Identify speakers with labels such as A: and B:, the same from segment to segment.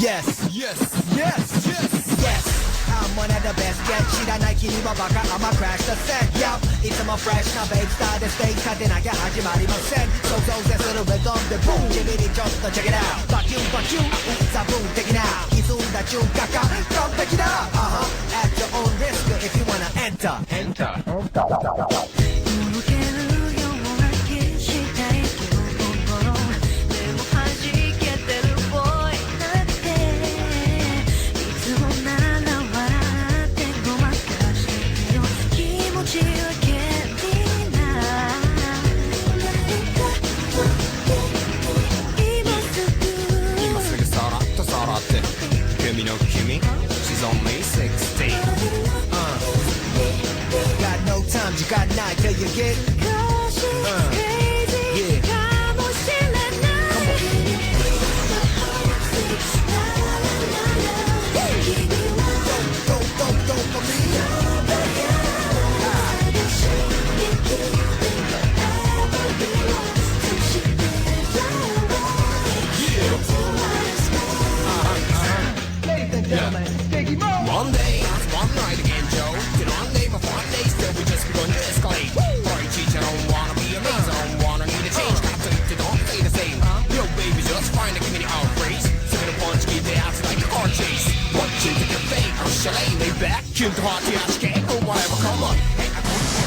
A: Yes, yes, yes, yes, yes. I'm one of the best. Get 知らない君はバカ I'ma crash the set. Yup. いつもフレッシュなベイスターでステージ立てなきゃ始まりません。想像でするレドンでブーン。君にちょっと check it out. バキュンバキュン。ザブーン的な歪んだ瞬間が完璧だ。Uh huh. At your own risk if you wanna enter. Enter.
B: 動
A: You get.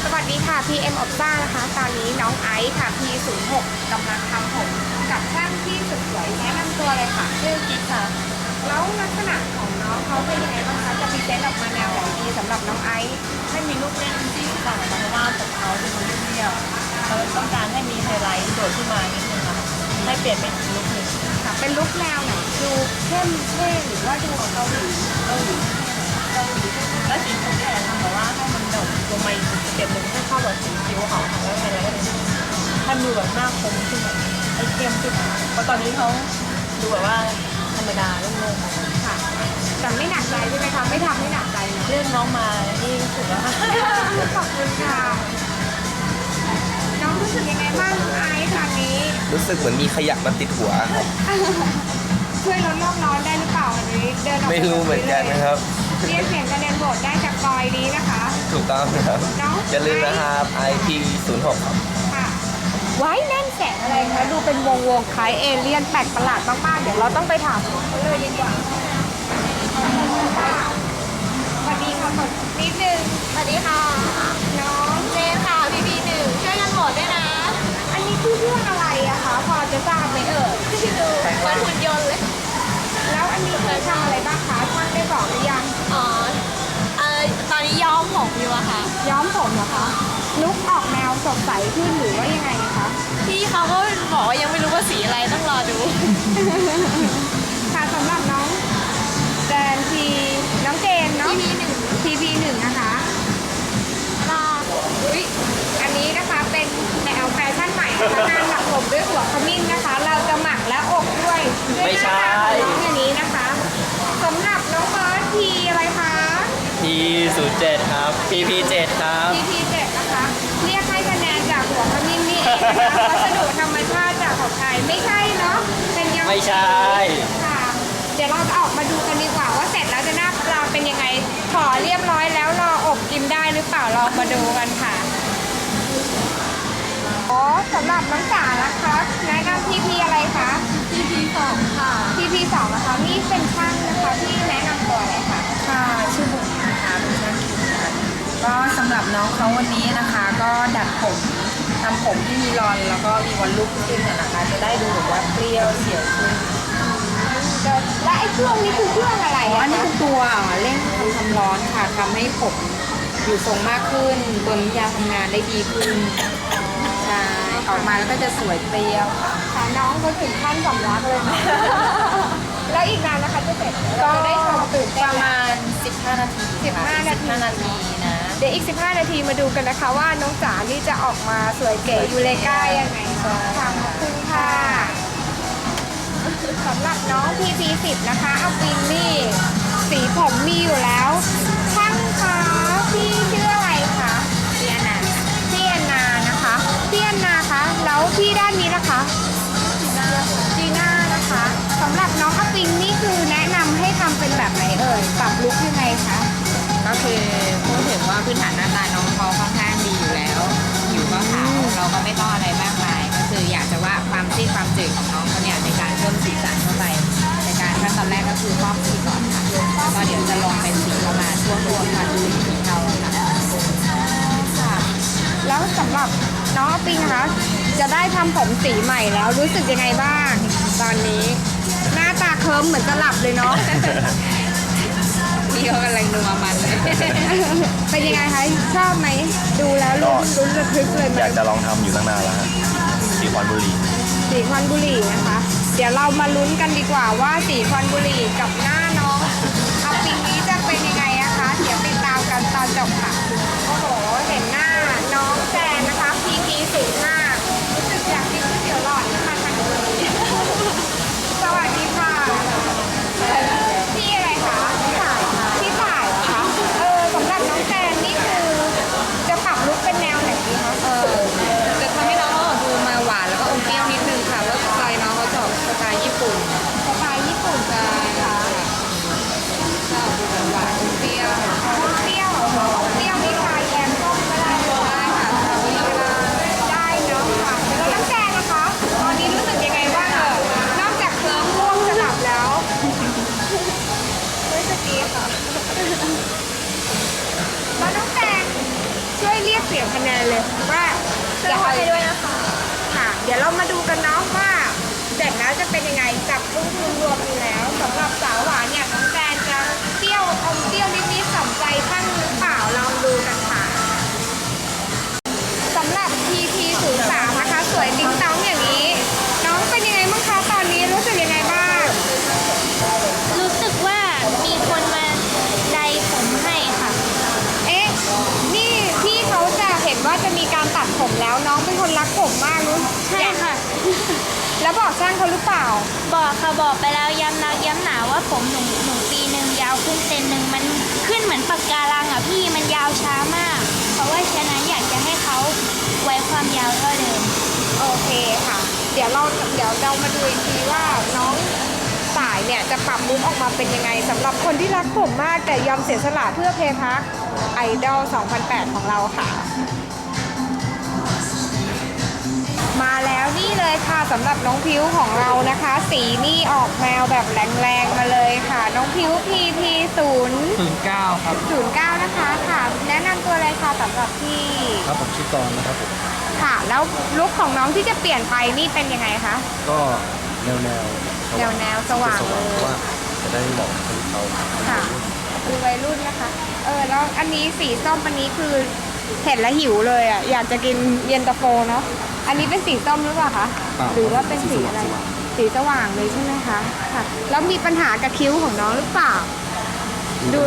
C: สวัสดีค่ะ PM อบซ่านะคะ ตอนนี้น้องไอซ์ค่ะ P06 กำลังทำผมกับช่างที่สุดสวยแนะนำตัวเลยค่ะ ชื่อกิ๊กค่ะ แล้วลักษณะของน้องเขาเป็นยังไงบ้างคะ จะพรีเซนต์ออกมาแนวไหนดีสำหรับน้องไอซ์
D: ให้มีลูกเล่นที่ต่างเพราะว่าผมเขาเป็นคนเรียวเขาต้องการให้มีไฮไลท์โดดขึ้นมานิดนึงค่ะให้เปลี่ยนเป็นอีกลุคหนึ่ง
C: ค่ะเป็นลุคแนวไหนดูเข้มเท่หรือว่าดูเกาหลี
D: เกาหลี และสีผมเนี่ยทำแบบว่าให้มันโดดลงมาอีกสเต็ปหนึ่งให้เข้ากับสีคิ้วเขาค่ะแล้วไฮไลท์ก็เป็นให้มือแบบหน้าคมขึ้นมาให้เข้มขึ้นมาเพราะตอนนี้เขาดูแบบว่าธรรมดาโล่งๆมา
C: ค่ะ แต่ไม่หนักใจใช่ไหมคะไม่ทำให้หนักใจนะ
D: เรื่องน้องมานี่รู้สึกว่า
C: ขอบคุณค่ะ น้องรู้สึกยังไงบ้างน้องไอซ์ตอนนี้
E: รู้สึกเหมือนมีขยะมาติดหัวครับ
C: ช่วยลดโลกร้อนได้หรือเปล่าวันนี้เดินออกป
E: ไม่รู้เหมือนกันนะครับ
C: เรียกเสียงคะแนนโหวตได้จากกอยนี้นะคะ
E: ถูกต้องครับ
C: เนาะ
E: อย่าลืมนะครับ IP 0 6ครับ
C: ค่ะไว้แน่นแสงอะไรคะดูเป็นวงวงๆคล้ายเอเลี่ยนแปลกประหลาดมากๆ เดี๋ยวเราต้องไปถามเขาเลยดีกว่าสวัสดีค่ะกดนิดนึงสวัสดีค่ะ ยู่อะค่ะย้อ
F: มผม
C: เหรอคะลุกออกแนวสดใสขึ้นหรือว่ายังไงคะ
F: พี่เขาก็บอกว่ายังไม่รู้ว่าสีอะไรต้องรอดู
C: ค่ะสำหรับน้องแจนทีน้องเจนเนาะ
F: PP หนึ่ง
C: TP หนึ่งนะคะก็อุ๊ยอันนี้นะคะเป็นแนวแฟชั่นใหม่นะคะการหมักผมด้วยหัวขมิ้นนะคะ เราจะหมักและอบด้วยด้วย
E: ไม่ใช่
C: หน้าตาของน้องอย่างนี้นะคะสำหรับ 07ค
E: รับ PP 7ครับ
C: EP 7นะคะ เรียกให้คะแนนจากหัวขมิ้นนี่เองนะคะวัสดุธรรมชาติจากของไทยไม่ใช่เนาะเป็นยัง
E: ไม่ใช่
C: ค่ะ เดี๋ยวเราจะออกมาดูกันดีกว่าว่าเสร็จแล้วจะหน้าปลาเป็นยังไงขอเรียบร้อยแล้วรออบกินได้หรือเปล่าเรามาดูกันค่ะอ๋อสำหรับน้องจ๋านะคะแนะนำพีอะไรคะ
F: พีพีสองค่ะ
C: พีพีสองนะคะ
D: สำหรับน้องเขาวันนี้นะคะ ก็ดัดผมทำผมที่มีรอนแล้วก็มีวันลุกขึ้นน่ะนะคะ จะได้ดูแบบว่าเปรี้ยวเสียวขึ้น
C: และไอ้เครื่องนี้คือเครื่องอะไร
D: อ๋อ
C: อะ
D: อันนี้คือตัวเร่งทำความร้อนค่ะทำให้ผมอยู่ทรงมากขึ้นตัวน้ำยาทำงานได้ดีขึ้นใช่ออกมาแล้วก็จะสวยเปรี้ยวค่ะ
C: ค่ะน้องก็ถึงขั้นสำลักเลยนะ แล้วอีกนานนะคะจะเสร็จเราจะได้ชมตื่น
D: ป
C: เต้น
D: ระ
C: แล้ว
D: มาณ 15 นาทีค่ะ
C: 15นาที
D: 15นาทีนะ
C: เดี๋ยวอีก 15 นาทีมาดูกันนะคะว่าน้องจ๋านี่จะออกมาสวยเก๋ยูเลก้ายังไงค่ะขอบคุณค่ะสำหรับน้องพีพีสิบนะคะอาปินนี่ สีผมมีอยู่แล้วช่างคะพี่ชื่ออะไรคะเพี่อนาเพี่อนานะคะเพี่อนาคะแล้วพี่ด้านนี้นะคะ
F: จี
C: น่าจีน่านะคะสำหรับน้องอัปินนี่คือแนะนำให้ทำเป็นแบบไหนเอ่ยปรับลุคยังไงคะ
G: ก็คือ พื้นฐานหน้าตาน้องเขาค่อนข้างดีอยู่แล้วผิวก็ขาวเราก็ไม่ต้องอะไรมากมาย ก็คืออยากจะว่าความซีดความจืดของน้องเขาเนี่ยในการเพิ่มสีสันเข้าไป ในการขั้นตอนแรกก็คือฟอกสีก่อนค่ะแล้วก็เดี๋ยวจะลงเป็นสีประมาณช่วงตัวค่ะดูสีเทาค่ะ
C: ค่ะ แล้วสำหรับน้องอปิงนะคะจะได้ทำผมสีใหม่แล้วรู้สึกยังไงบ้าง ตอนนี้ หน้าตาเคิร์มเหมือนจะหลับเลยเนาะ
G: พี่เขากำลังนัวมัน เลย
C: เป็นยังไงคะชอบไหมดูแล้วลุ้นลุ้นระทึกเลย
E: อ
C: มั
E: ยานกจะลองทำอยู่ตั้งนานแล้วฮะสีควันบุหรี่
C: สีควันบุหรี่นะคะ เดี๋ยวเรามาลุ้นกันดีกว่าว่าสีควันบุหรี่กับหน้าน้องอปิงนี้จะเป็นยังไงนะคะ เดี๋ยวติดตามกันตอนจบค่ะ โอ้โห เห็นหน้าน้องแจนนะคะ PP สูงมากรู้สึกอยากกินก๋วยเตี๋ยวหลอดนะคะทางนี้สวัสดีค่ะ พี่อะไรคะพี่ถ่ายค่ะพี่ถ่ายเหรอคะเออสำหรับน้องแจนนี่คือจะปรับลุคเป็นแนวไหนดีคะ
G: เออจะทำให้น้องเขาออกดูมาหวานแล้วก็อมเปรี้ยวนิดนึงค่ะแล้วสไตล์น้องเขาจะออกสไตล์ญี่ปุ่น
C: สไตล์ญี่ปุ่น
G: ใช่ค่ะจะออกดูหวานๆอมเปรี้ยว
C: เปรี้ยวเปรี้ยวนี่คลายแกงส้มก็ได้เลย
G: ได้ค่ะสตรอเบอรี่ก็ได้
C: ได้เนาะค่ะแล้วน้ำแกงนะคะ ตอนนี้รู้สึกยังไงบ้างเออนอกจากเคลิ้มง่วงจะหลับแล้วรู้สึกดีค่ะแล้วน้องแกงช่วยเรียกเสียงคะ แนนเลยว่าอยากให้ด้วยนะคะค่ะ เดี๋ยวเรามาดูกันเนาะว่าเสร็จแล้วจะเป็นยังไงจับกุ้งรวมๆดูแล้วสำหรับสาวหวานเนี่ย จะเห็นว่าจะมีการตัดผมแล้วน้องเป็นคนรักผมมากรู้
H: ใช่ค่ะ
C: แล้วบอกช่างเขาหรือเปล่า
H: บอกค่ะบอกไปแล้วย้ำนักย้ำหนาว่าผมหนูหนูปีหนึ่งยาวขึ้นเซนหนึ่งมันขึ้นเหมือนปากการังอะพี่มันยาวช้ามาก เพราะว่าฉะนั้นอยากจะให้เขาไว้ความยาวเท่าเดิม
C: โอเคค่ะ เดี๋ยวเราเดี๋ยวเรามาดูอีกทีว่าน้องสายเนี่ยจะปรับมุกออกมาเป็นยังไงสำหรับคนที่รักผมมากแต่ยอมเสียสละเพื่อเพย์พักไอดอล2008 ของเราค่ะ นี่เลยค่ะสำหรับน้องพิวของเรานะคะ สีนี่ออกแนวแบบแรงๆมาเลยค่ะ น้องพิว PP 0
E: 09ครับ
C: 09นะคะค่ะ แนะนำตัวเลยค่ะสำหรับพี่
E: ครับผมชื่อกรณ์นะครับผม
C: ค่ะ แล้วลุคของน้องที่จะเปลี่ยนไปนี่เป็นยังไงคะ
E: ก็แนวแนว
C: แนวแนวสว่าง
E: ส
C: เล
E: ว่างเพ
C: ย
E: ราะว่าจะได้เหมาะกับคนเขา
C: ค่ะดูวัยรุ่นนะคะ เออแล้วอันนี้สีส้มอันนี้คือเห็นแล้วหิวเลยอะอยากจะกินเย็นตาโฟเนาะ อันนี้เป็นสีส้มหรือเปล่าคะหรือว่าเป็นสีอะไรสีสว่างเลยใช่ไหมคะค่ะ แล้วมีปัญหากับคิ้วของน้องหรือเปล่า ดู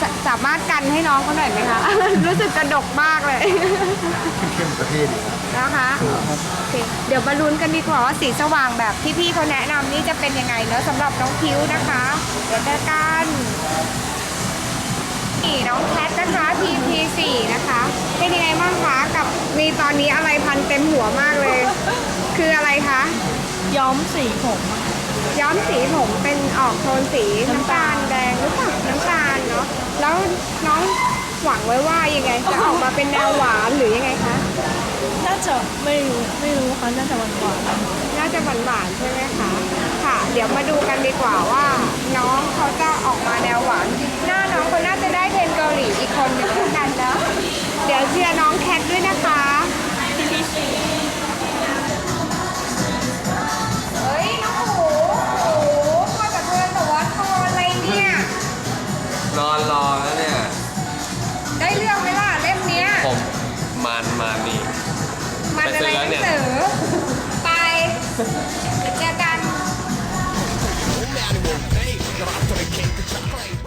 C: สสามารถกันให้น้องเขาหน่อยไหมคะ รู้สึกกระดกมากเลย
E: เข้มประเทศดีครับ
C: นะคะโอเคเดี๋ยวมาลุ้นกันดีกว่าว่าสีสว่างแบบที่พี่เขาแนะนำนี่จะเป็นยังไงเนอะสำหรับน้องคิ้วนะคะ เดี๋ยวเจอกันนี่น้องแคทนะคะ TP4 นะคะ เป็นยังไงบ้างคะกับ มีตอนนี้อะไรพันเต็มหัวมากเลย คืออะไรคะ
D: ย้อมสีผมอะ
C: ย้อมสีผมเป็นออกโทนสีน้ำตาลแดงหรือเปล่าน้ำตาลเนาะแล้วน้องหวังไว้ว่ายังไง จะออกมาเป็นแนวหวานหรือยังไงคะ
D: น่าจะไม่รู้ไม่รู้ค่ะน่าจะหวานหวาน
C: น่าจะหวานๆใช่ไหมคะ ค่ะ เดี๋ยวมาดูกันดีกว่าว่า น้องเขาจะออกมาแนวหวาน หน้าน้องเขาน่าจะได้เทรนเกาหลีอีกคนหนึงเหมือนกันเนาะเดี๋ยวเชียร์น้องแคทด้วยนะคะ Bye.